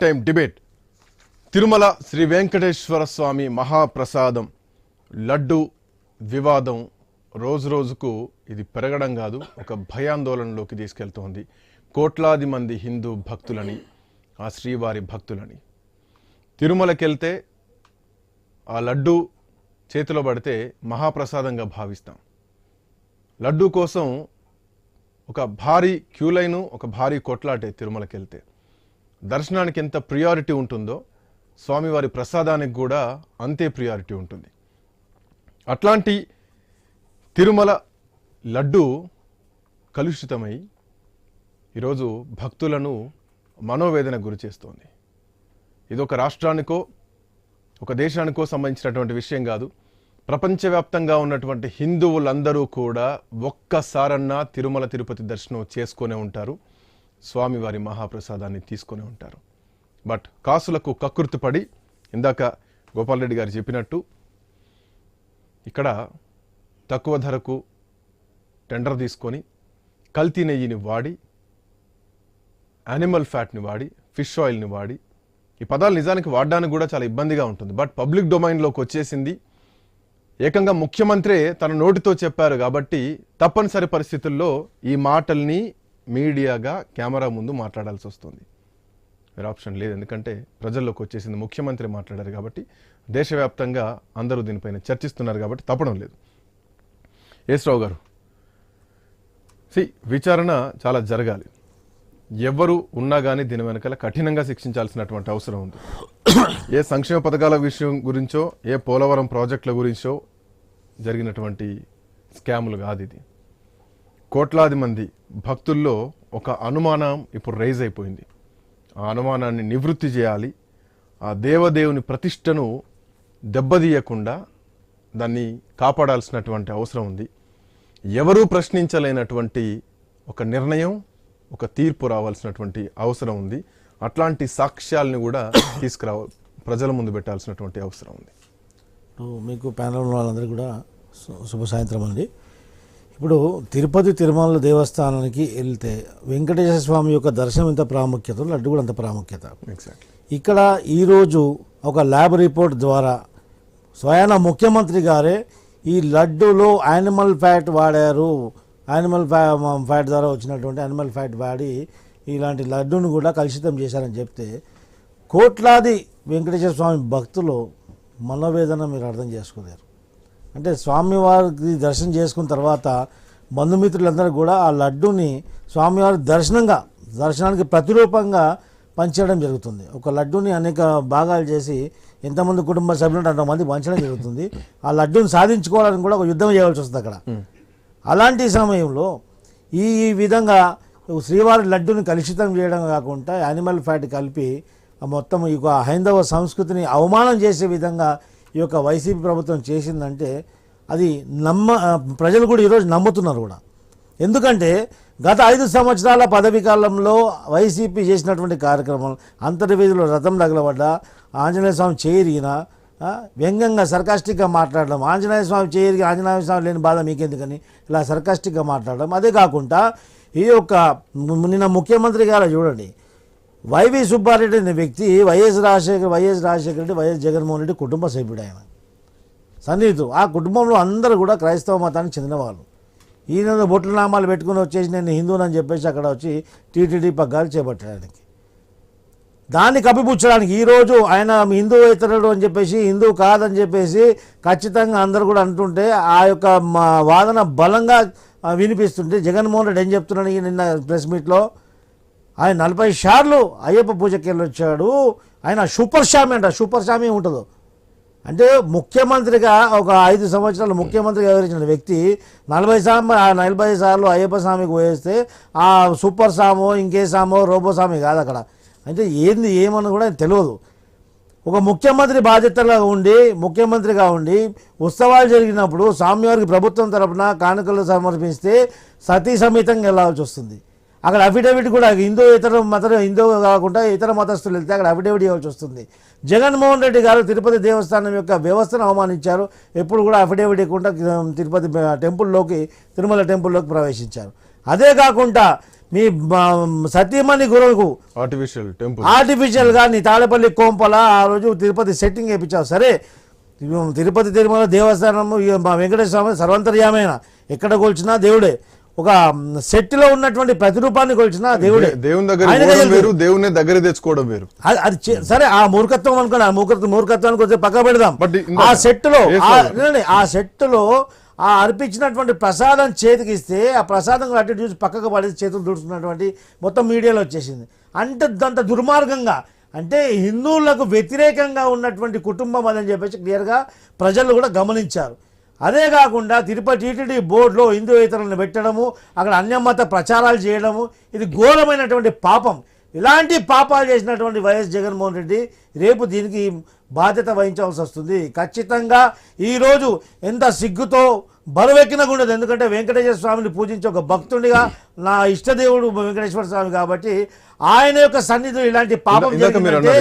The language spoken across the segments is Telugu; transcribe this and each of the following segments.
Time debate. తిరుమల శ్రీ వెంకటేశ్వర స్వామి మహాప్రసాదం. లడ్డు వివాదం రోజు రోజుకు ఇది పెరగడం కాదు ఒక భయాందోళనలోకి తీసుకెళ్తోంది. కోట్లాది మంది హిందూ భక్తులని ఆ శ్రీవారి భక్తులని. తిరుమలకెళ్తే ఆ లడ్డు చేతిలో పడితే మహాప్రసాదంగా భావిస్తాం. లడ్డు కోసం ఒక భారీ క్యూలైను ఒక భారీ కొట్లాటే తిరుమలకెళ్తే. దర్శనానికి ఎంత ప్రియారిటీ ఉంటుందో స్వామివారి ప్రసాదానికి కూడా అంతే ప్రియారిటీ ఉంటుంది. అట్లాంటి తిరుమల లడ్డు కలుషితమై ఈరోజు భక్తులను మనోవేదన గురి చేస్తోంది. ఇది ఒక రాష్ట్రానికో ఒక దేశానికో సంబంధించినటువంటి విషయం కాదు. ప్రపంచవ్యాప్తంగా ఉన్నటువంటి హిందువులందరూ కూడా ఒక్కసారన్నా తిరుమల తిరుపతి దర్శనం చేసుకునే ఉంటారు. స్వామివారి మహాప్రసాదాన్ని తీసుకునే ఉంటారు. బట్ కాసులకు కకృతిపడి ఇందాక గోపాల్ రెడ్డి గారు చెప్పినట్టు ఇక్కడ తక్కువ ధరకు టెండర్ తీసుకొని కల్తీ నెయ్యిని వాడి యానిమల్ ఫ్యాట్ని వాడి ఫిష్ ఆయిల్ని వాడి ఈ పదాలు నిజానికి వాడడానికి కూడా చాలా ఇబ్బందిగా ఉంటుంది. బట్ పబ్లిక్ డొమైన్లోకి వచ్చేసింది. ఏకంగా ముఖ్యమంత్రే తన నోటితో చెప్పారు కాబట్టి తప్పనిసరి పరిస్థితుల్లో ఈ మాటల్ని మీడియాగా కెమెరా ముందు మాట్లాడాల్సి వస్తుంది. వేరే ఆప్షన్ లేదు. ఎందుకంటే ప్రజల్లోకి వచ్చేసింది ముఖ్యమంత్రి మాట్లాడారు కాబట్టి దేశవ్యాప్తంగా అందరూ దీనిపైన చర్చిస్తున్నారు కాబట్టి తప్పడం లేదు. రావు గారు సి విచారణ చాలా జరగాలి. ఎవరు ఉన్నా కానీ దీని వెనకాల కఠినంగా శిక్షించాల్సినటువంటి అవసరం ఉంది. ఏ సంక్షేమ పథకాల విషయం గురించో ఏ పోలవరం ప్రాజెక్టుల గురించో జరిగినటువంటి స్కాములు కాదు ఇది. కోట్లాది మంది భక్తుల్లో ఒక అనుమానం ఇప్పుడు రైజ్ అయిపోయింది. ఆ అనుమానాన్ని నివృత్తి చేయాలి. ఆ దేవదేవుని ప్రతిష్టను దెబ్బతీయకుండా దాన్ని కాపాడాల్సినటువంటి అవసరం ఉంది. ఎవరూ ప్రశ్నించలేనటువంటి ఒక నిర్ణయం ఒక తీర్పు రావాల్సినటువంటి అవసరం ఉంది. అట్లాంటి సాక్ష్యాలను కూడా తీసుకురావ ప్రజల ముందు పెట్టాల్సినటువంటి అవసరం ఉంది. మీకు ప్యానల్ వాళ్ళందరూ కూడా శుభ సాయంత్రం అండి. ఇప్పుడు తిరుపతి తిరుమల దేవస్థానానికి వెళ్తే వెంకటేశ్వర స్వామి యొక్క దర్శనం ఎంత ప్రాముఖ్యత? లడ్డు కూడా అంత ప్రాముఖ్యత. ఇక్కడ ఈరోజు ఒక ల్యాబ్ రిపోర్ట్ ద్వారా స్వయాన ముఖ్యమంత్రి గారే ఈ లడ్డూలో యానిమల్ ఫ్యాట్ వాడారు. యానిమల్ ఫ్యా ఫ్యాట్ ద్వారా వచ్చినటువంటి యానిమల్ ఫ్యాట్ వాడి ఇలాంటి లడ్డూను కూడా కలుషితం చేశారని చెప్తే కోట్లాది వెంకటేశ్వర స్వామి భక్తులు మనోవేదన మీరు అర్థం చేసుకోలేరు. అంటే స్వామివారికి దర్శనం చేసుకున్న తర్వాత బంధుమిత్రులందరూ కూడా ఆ లడ్డూని స్వామివారి దర్శనంగా దర్శనానికి ప్రతిరూపంగా పంచడం జరుగుతుంది. ఒక లడ్డూని అనేక భాగాలు చేసి ఎంతమంది కుటుంబ సభ్యులు అంతమంది పంచడం జరుగుతుంది. ఆ లడ్డూని సాధించుకోవడానికి కూడా ఒక యుద్ధం చేయవలసి వస్తుంది అక్కడ. అలాంటి సమయంలో ఈ ఈ విధంగా శ్రీవారి లడ్డుని కలుషితం చేయడం కాకుండా యానిమల్ ఫ్యాట్ కలిపి మొత్తం ఈ హైందవ సంస్కృతిని అవమానం చేసే విధంగా ఈ యొక్క వైసీపీ ప్రభుత్వం చేసిందంటే అది నమ్మ ప్రజలు కూడా ఈరోజు నమ్ముతున్నారు కూడా. ఎందుకంటే గత ఐదు సంవత్సరాల పదవీ కాలంలో వైసీపీ చేసినటువంటి కార్యక్రమాలు అంతర్వేదిలో రథం తగలబడ్డ ఆంజనేయ స్వామి చేరిగిన వ్యంగ్యంగా సర్కాస్టిక్గా మాట్లాడడం ఆంజనేయ స్వామి చేయరికి ఆంజనేయ స్వామి లేని బాధ మీకెందుకని ఇలా సర్కాస్టిక్గా మాట్లాడడం అదే కాకుండా ఈ యొక్క నిన్న ముఖ్యమంత్రి గారు చూడండి వైవి సుబ్బారెడ్డి అనే వ్యక్తి Y S Rajasekhar Y S Rajasekhara Reddy Y S Jaganmohan Reddy కుటుంబ సభ్యుడు ఆయన. సన్నిహితుడు ఆ కుటుంబంలో అందరూ కూడా క్రైస్తవ మతానికి చెందినవాళ్ళు ఈయన బొట్ల నామాలు పెట్టుకుని వచ్చేసి నేను హిందువునని చెప్పేసి అక్కడ వచ్చి టీటీడీ పగ్గాలు చేపట్టడానికి. దాన్ని కప్పిపుచ్చడానికి ఈరోజు ఆయన హిందూ ఇతరుడు అని చెప్పేసి హిందూ కాదని చెప్పేసి ఖచ్చితంగా అందరూ కూడా అంటుంటే ఆ యొక్క మా వాదన బలంగా వినిపిస్తుంటే జగన్మోహన్ రెడ్డి ఏం చెప్తున్నాడు నిన్న ప్రెస్ మీట్లో? ఆయన నలభై సార్లు అయ్యప్ప పూజకి వెళ్ళొచ్చాడు ఆయన సూపర్ స్వామి అంట సూపర్ స్వామి ఉంటుందో. అంటే ముఖ్యమంత్రిగా ఒక ఐదు సంవత్సరాలు ముఖ్యమంత్రిగా వివరించిన వ్యక్తి నలభై సార్లు ఆ నలభై సార్లు అయ్యప్ప స్వామికి పోయేస్తే ఆ సూపర్ సామో ఇంకే సామో రోబో స్వామి కాదు అక్కడ. అంటే ఏంది ఏమని కూడా తెలియదు. ఒక ముఖ్యమంత్రి బాధ్యతగా ఉండి ముఖ్యమంత్రిగా ఉండి ఉత్సవాలు జరిగినప్పుడు స్వామివారికి ప్రభుత్వం తరపున కానుకలు సమర్పిస్తే సతీ సమేతంగా వెళ్ళాల్సి వస్తుంది. అక్కడ అఫిడవిట్ కూడా హిందూ ఇతర మత హిందూ కాకుండా ఇతర మతస్థులు వెళ్తే అక్కడ అఫిడవిట్ ఇవ్వాల్సి వస్తుంది. జగన్మోహన్ రెడ్డి గారు తిరుపతి దేవస్థానం యొక్క వ్యవస్థను అవమానించారు. ఎప్పుడు కూడా అఫిడవిట్ ఇవ్వకుండా తిరుపతి టెంపుల్లోకి తిరుమల టెంపుల్లోకి ప్రవేశించారు. అదే కాకుండా మీ సతీమణి గురువుకు ఆర్టిఫిషియల్ టెంపుల్ ఆర్టిఫిషియల్గా నీ తాడేపల్లి కోంపల ఆ రోజు తిరుపతి సెట్టింగ్ వేయించావు. సరే తిరుపతి తిరుమల దేవస్థానము మా వెంకటేశ్వర స్వామి సర్వంతర్యామైన? ఎక్కడ కొలిచినా దేవుడే. ఒక సెట్లో ఉన్నటువంటి ప్రతిరూపాన్ని కొలిచినా దేవుడే. దేవుని దగ్గర. వేరు దేవుని దగ్గర తెచ్చుకోవడం వేరు. అది సరే ఆ మూర్ఖత్వం అనుకోండి ఆ మూర్ఖత్వం మూర్ఖత్వానికి వచ్చి పక్క పెడదాం. ఆ సెట్లో ఆ- సెట్లో ఆ అర్పించినటువంటి ప్రసాదం చేతికి ఇస్తే ఆ ప్రసాదం అటు చూసి పక్కకు పడేసి చేతులు దుడుచుకున్నటువంటి మొత్తం మీడియాలో వచ్చేసింది. అంటే అంత దుర్మార్గంగా అంటే హిందువులకు వ్యతిరేకంగా ఉన్నటువంటి కుటుంబం అని చెప్పేసి క్లియర్గా ప్రజలు కూడా గమనించారు. అదే కాకుండా తిరుపతి టీటీడీ బోర్డులో హిందూయేతరులను పెట్టడము అక్కడ అన్యమత ప్రచారాలు చేయడము ఇది ఘోరమైనటువంటి పాపం. ఇలాంటి పాపాలు చేసినటువంటి వైఎస్ జగన్మోహన్ రెడ్డి రేపు దీనికి బాధ్యత వహించవలసి వస్తుంది. ఖచ్చితంగా ఈరోజు ఎంత సిగ్గుతో బరువెక్కిన ఉండదు ఎందుకంటే వెంకటేశ్వర స్వామిని పూజించే ఒక భక్తుడిగా నా ఇష్టదేవుడు వెంకటేశ్వర స్వామి కాబట్టి ఆయన యొక్క సన్నిధిలో ఇలాంటి పాపం జరిగిందంటే.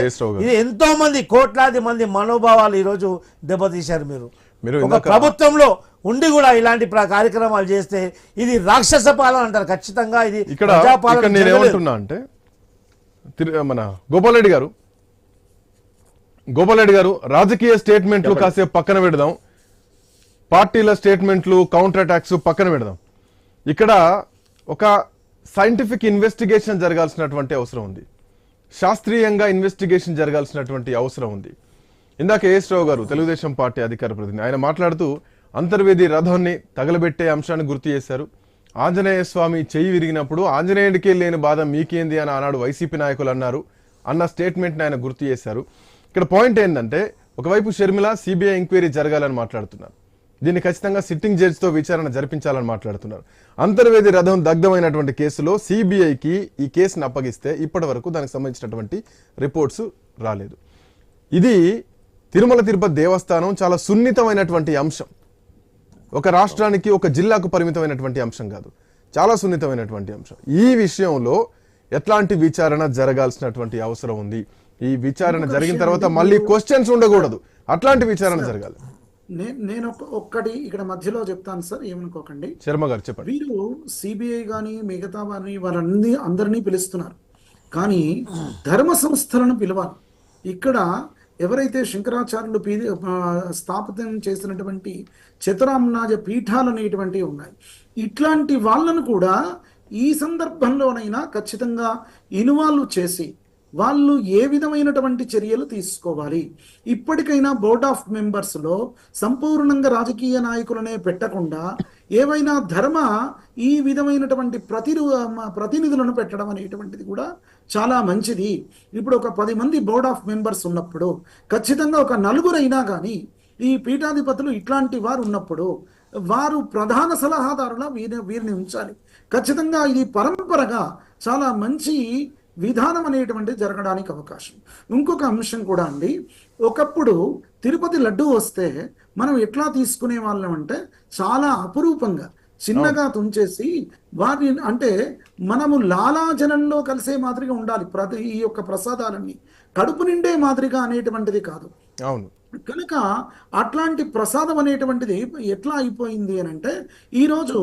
ఇది ఎంతో మంది కోట్లాది మంది మనోభావాలు ఈరోజు దెబ్బతీశారు మీరు. మీరు ఒక ప్రభుత్వంలో ఉండి కూడా ఇలాంటి కార్యక్రమాలు చేస్తే ఇది రాక్షస పాలన అంటారు. ఖచ్చితంగా ఇది ఇక్కడ ప్రజాపాలన ఇక్కడ నేను జరగలేదు. ఏమంటున్నా అంటే మన గోపాల్ రెడ్డి గారు గోపాల్ రెడ్డి గారు రాజకీయ స్టేట్మెంట్లు కాసేపు పక్కన పెడదాం. పార్టీల స్టేట్మెంట్లు కౌంటర్ అటాక్స్ పక్కన పెడదాం. ఇక్కడ ఒక సైంటిఫిక్ ఇన్వెస్టిగేషన్ జరగాల్సినటువంటి అవసరం ఉంది. శాస్త్రీయంగా ఇన్వెస్టిగేషన్ జరగాల్సినటువంటి అవసరం ఉంది. ఇందాక ఏఎస్ రావు గారు తెలుగుదేశం పార్టీ అధికార ప్రతినిధి. ఆయన మాట్లాడుతూ అంతర్వేది రథాన్ని తగలబెట్టే అంశాన్ని గుర్తు చేశారు. ఆంజనేయ స్వామి చెయ్యి విరిగినప్పుడు ఆంజనేయుడికే లేని బాధ మీకేంది అని ఆనాడు వైసీపీ నాయకులు అన్నారు అన్న స్టేట్మెంట్ని ఆయన గుర్తు చేశారు. ఇక్కడ పాయింట్ ఏంటంటే ఒకవైపు షర్మిల సిబిఐ ఎంక్వైరీ జరగాలని మాట్లాడుతున్నారు. దీన్ని ఖచ్చితంగా సిట్టింగ్ జడ్జితో విచారణ జరిపించాలని మాట్లాడుతున్నారు. అంతర్వేది రథం దగ్ధమైనటువంటి కేసులో సిబిఐకి ఈ కేసును అప్పగిస్తే ఇప్పటి వరకు దానికి సంబంధించినటువంటి రిపోర్ట్స్ రాలేదు. ఇది తిరుమల తిరుపతి దేవస్థానం చాలా సున్నితమైనటువంటి అంశం. ఒక రాష్ట్రానికి ఒక జిల్లాకు పరిమితమైనటువంటి అంశం కాదు. చాలా సున్నితమైనటువంటి అంశం. ఈ విషయంలో ఎట్లాంటి విచారణ జరగాల్సినటువంటి అవసరం ఉంది? ఈ విచారణ జరిగిన తర్వాత మళ్ళీ క్వశ్చన్స్ ఉండకూడదు. అట్లాంటి విచారణ జరగాలి. నేను ఒక- ఒక్కటి ఇక్కడ మధ్యలో చెప్తాను సార్ ఏమనుకోకండి. శర్మ గారు చెప్పండి. వీరు సిబిఐ కానీ మిగతా వారిని వారన్ని అందరినీ పిలుస్తున్నారు. కానీ ధర్మ సంస్థలను పిలవాలి. ఇక్కడ ఎవరైతే శంకరాచార్యులు పీ స్థాపితం చేసినటువంటి చతురామ్నాజ పీఠాలు అనేటువంటివి ఉన్నాయి. ఇట్లాంటి వాళ్ళను కూడా ఈ సందర్భంలోనైనా ఖచ్చితంగా ఇన్వాల్వ్ చేసి వాళ్ళు ఏ విధమైనటువంటి చర్యలు తీసుకోవాలి. ఇప్పటికైనా బోర్డ్ ఆఫ్ మెంబర్స్లో సంపూర్ణంగా రాజకీయ నాయకులనే పెట్టకుండా ఏవైనా ధర్మ ఈ విధమైనటువంటి ప్రతి ప్రతినిధులను పెట్టడం అనేటువంటిది కూడా చాలా మంచిది. ఇప్పుడు ఒక పది మంది బోర్డ్ ఆఫ్ మెంబర్స్ ఉన్నప్పుడు ఖచ్చితంగా ఒక నలుగురైనా కానీ ఈ పీఠాధిపతులు ఇట్లాంటి వారు ఉన్నప్పుడు వారు ప్రధాన సలహాదారుల వీరి వీరిని ఉంచాలి. ఖచ్చితంగా ఇది పరంపరగా చాలా మంచి విధానం అనేటువంటిది జరగడానికి అవకాశం. ఇంకొక అంశం కూడా అండి. ఒకప్పుడు తిరుపతి లడ్డు వస్తే మనం ఎట్లా తీసుకునే వాళ్ళం అంటే చాలా అపురూపంగా చిన్నగా తుంచేసి వారిని అంటే మనము లాలాజనంలో కలిసే మాదిరిగా ఉండాలి ప్రతి ఈ యొక్క ప్రసాదాలన్నీ. కడుపు నిండే మాదిరిగా అనేటువంటిది కాదు. అవును. కనుక అట్లాంటి ప్రసాదం అనేటువంటిది ఎట్లా అయిపోయింది అని అంటే ఈరోజు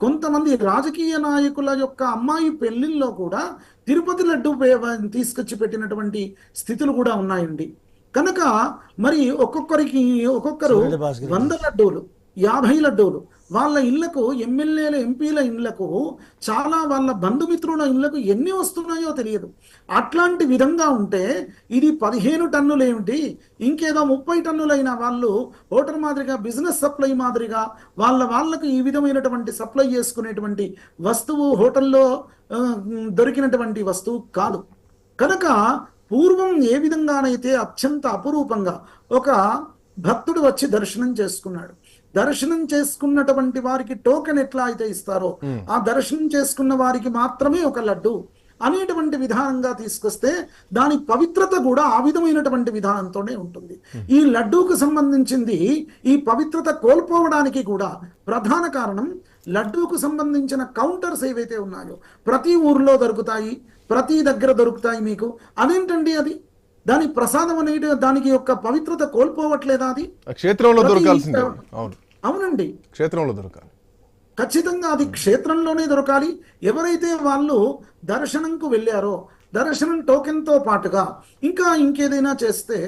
కొంతమంది రాజకీయ నాయకుల యొక్క అమ్మాయి పెళ్ళిల్లో కూడా తిరుపతి లడ్డు తీసుకొచ్చి పెట్టినటువంటి స్థితులు కూడా ఉన్నాయండి. కనుక మరి ఒక్కొక్కరికి ఒక్కొక్కరు వంద లడ్డూలు యాభై లడ్డూలు. వాళ్ళ ఇళ్ళకు ఎమ్మెల్యేల ఎంపీల ఇళ్ళకు చాలా వాళ్ళ బంధుమిత్రుల ఇళ్ళకు ఎన్ని వస్తున్నాయో తెలియదు. అట్లాంటి విధంగా ఉంటే ఇది పదిహేను టన్నులు ఏమిటి? ఇంకేదో ముప్పై టన్నులైన వాళ్ళు హోటల్ మాదిరిగా బిజినెస్ సప్లై మాదిరిగా వాళ్ళ వాళ్ళకు ఈ విధమైనటువంటి సప్లై చేసుకునేటువంటి వస్తువు హోటల్లో దొరికినటువంటి వస్తువు కాదు. కనుక పూర్వం ఏ విధంగానైతే అత్యంత అపురూపంగా ఒక భక్తుడు వచ్చి దర్శనం చేసుకున్నాడు. దర్శనం చేసుకున్నటువంటి వారికి టోకెన్ ఎట్లా అయితే ఇస్తారో ఆ దర్శనం చేసుకున్న వారికి మాత్రమే ఒక లడ్డు అనేటువంటి విధానంగా తీసుకొస్తే దాని పవిత్రత కూడా ఆ విధమైనటువంటి విధానంతోనే ఉంటుంది. ఈ లడ్డూకు సంబంధించింది ఈ పవిత్రత కోల్పోవడానికి కూడా ప్రధాన కారణం లడ్డూకు సంబంధించిన కౌంటర్స్ ఏవైతే ఉన్నాయో ప్రతి ఊర్లో దొరుకుతాయి. ప్రతి దగ్గర దొరుకుతాయి మీకు. అదేంటండి అది? దాని ప్రసాదం అనేది దానికి యొక్క పవిత్రత కోల్పోవట్లేదా అది? క్షేత్రంలో దొరకాల్సిందే. అవును. అవునండి. క్షేత్రంలో దొరకాలి. ఖచ్చితంగా అది క్షేత్రంలోనే దొరకాలి. ఎవరైతే వాళ్ళు దర్శనంకు వెళ్ళారో దర్శనం టోకెన్తో పాటుగా ఇంకా ఇంకేదైనా చేస్తే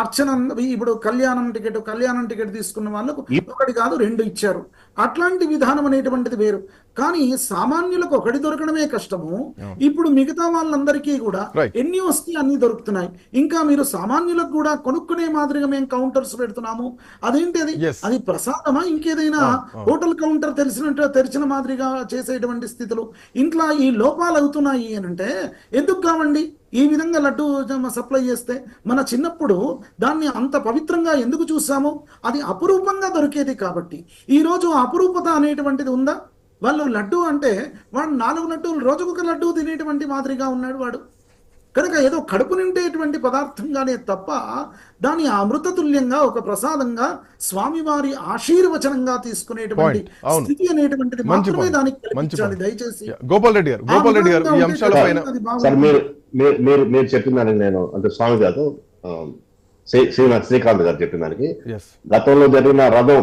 అర్చన ఇప్పుడు కళ్యాణం టికెట్ కళ్యాణం టికెట్ తీసుకున్న వాళ్ళకు ఒకటి కాదు రెండు ఇచ్చారు. అట్లాంటి విధానం అనేటువంటిది వేరు. కానీ సామాన్యులకు ఒకటి దొరకడమే కష్టము. ఇప్పుడు మిగతా వాళ్ళందరికీ కూడా. ఎన్ని వస్తే అన్ని దొరుకుతున్నాయి. ఇంకా మీరు సామాన్యులకు కూడా కొనుక్కునే మాదిరిగా మేము కౌంటర్స్ పెడుతున్నాము. అదేంటి అది. అది ప్రసాదమా? ఇంకేదైనా హోటల్ కౌంటర్ తెలిసినట్టు తెరిచిన మాదిరిగా చేసేటువంటి స్థితులు. ఇంట్లో ఈ లోపాలు అవుతున్నాయి అని అంటే ఎందుకు కావండి? ఈ విధంగా లడ్డు సప్లై చేస్తే మన చిన్నప్పుడు దాన్ని అంత పవిత్రంగా ఎందుకు చూసాము? అది అపురూపంగా దొరికేది కాబట్టి. ఈ రోజు ఆ అపురూపత అనేటువంటిది ఉందా? వాళ్ళు లడ్డు అంటే వాడు నాలుగు లడ్డూలు రోజుకొక లడ్డు తినేటువంటి మాదిరిగా ఉన్నాడు వాడు కనుక ఏదో కడుపు నిండేటువంటి పదార్థంగానే తప్ప దాని అమృత తుల్యంగా ఒక ప్రసాదంగా స్వామివారి ఆశీర్వచనంగా తీసుకునేటువంటి. స్థితి అనేటువంటిది మంచి మాత్రమే. దానికి కల్పించాలి. దయచేసి. గోపాల్ రెడ్డి గారు గోపాల్ రెడ్డి గారు ఈ. మీరు మీరు మీరు మీరు చెప్పిన దానికి నేను అంటే స్వామి గారు ఆ, శ్రీ శ్రీనాథ్ శ్రీకాంత్ గారు చెప్పిన దానికి గతంలో జరిగిన రథం